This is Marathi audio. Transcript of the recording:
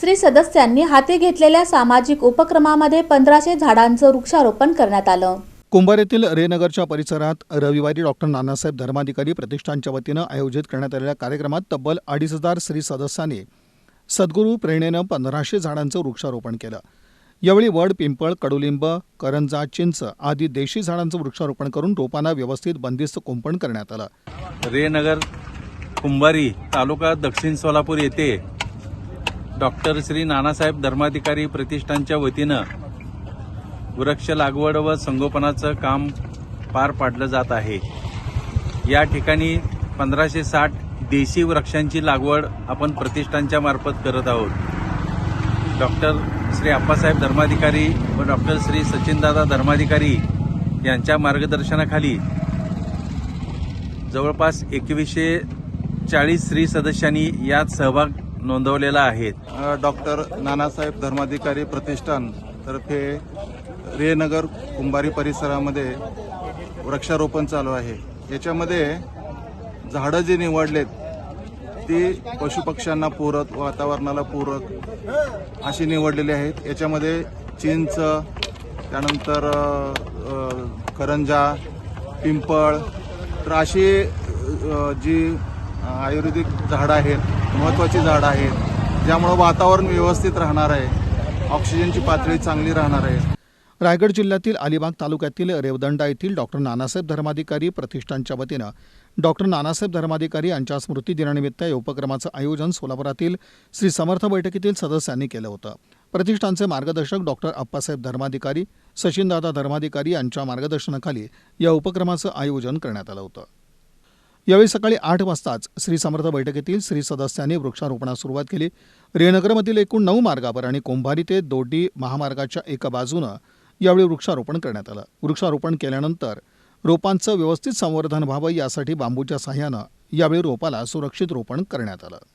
श्री सदस्यांनी हाती घेतलेल्या सामाजिक उपक्रमामध्ये पंधराशे झाडांचं वृक्षारोपण करण्यात आलं. कुंभार येथील रेनगरच्या परिसरात रविवारी डॉक्टर नानासाहेब धर्माधिकारी प्रतिष्ठानच्या वतीनं आयोजित करण्यात आलेल्या कार्यक्रमात तब्बल अडीच हजार स्त्री सदस्यांनी सद्गुरू प्रेरणेनं पंधराशे झाडांचं वृक्षारोपण केलं. यावेळी वड पिंपळ कडुलिंब करंजा चिंच आदी देशी झाडांचं वृक्षारोपण करून रोपांना व्यवस्थित बंदिस्त कुंपण करण्यात आलं. रेनगर कुंभारी तालुका दक्षिण सोलापूर येथे डॉक्टर श्री नानासाहेब धर्माधिकारी प्रतिष्ठानच्या वतीनं वृक्ष लागवड व संगोपनाचं काम पार पाडलं जात आहे. या ठिकाणी पंधराशे साठ देशी वृक्षांची लागवड आपण प्रतिष्ठानच्या मार्फत करत आहोत. डॉक्टर श्री आप्पासाहेब धर्माधिकारी व डॉक्टर श्री सचिनदादा धर्माधिकारी यांच्या मार्गदर्शनाखाली जवळपास एकवीसशे चाळीस स्त्री सदस्यांनी यात सहभाग नोंदवलेला आहे डॉक्टर नानासाहेब धर्माधिकारी प्रतिष्ठान तर्फे रेनगर कुंभारी परिसरामध्ये वृक्षारोपण चालू आहे. याच्यामध्ये झाडं जी निवडलेत ती पशुपक्ष्यांना पूरक वातावरणाला पूरक अशी निवडलेली आहेत. याच्यामध्ये चिंच त्यानंतर करंजा पिंपळ तर अशी जी आयुर्वेदिक झाडं आहेत महत्त्वाची झाडं आहेत ज्यामुळं वातावरण व्यवस्थित राहणार आहे ऑक्सिजनची पातळी चांगली राहणार आहे. रायगड जिल्ह्यातील अलिबाग तालुक्यातील रेवदंडा येथील डॉक्टर नानासाहेब धर्माधिकारी प्रतिष्ठानच्या वतीनं डॉक्टर नानासाहेब धर्माधिकारी यांच्या स्मृतिदिनानिमित्त या उपक्रमाचं आयोजन सोलापुरातील श्री समर्थ बैठकीतील सदस्यांनी केलं होतं. प्रतिष्ठानचे मार्गदर्शक डॉक्टर अप्पासाहेब धर्माधिकारी सचिनदादा धर्माधिकारी यांच्या मार्गदर्शनाखाली या उपक्रमाचं आयोजन करण्यात आलं होतं. यावेळी सकाळी आठ वाजताच श्री समर्थ बैठकीतील श्री सदस्यांनी वृक्षारोपणास सुरुवात केली. रेनगरमधील एकूण नऊ मार्गावर आणि कोंभारी ते दोडी महामार्गाच्या एका बाजूनं यावेळी वृक्षारोपण करण्यात आलं. वृक्षारोपण केल्यानंतर रोपांचं व्यवस्थित संवर्धन व्हावं यासाठी बांबूच्या सहाय्यानं यावेळी रोपाला सुरक्षित रोपण करण्यात आलं.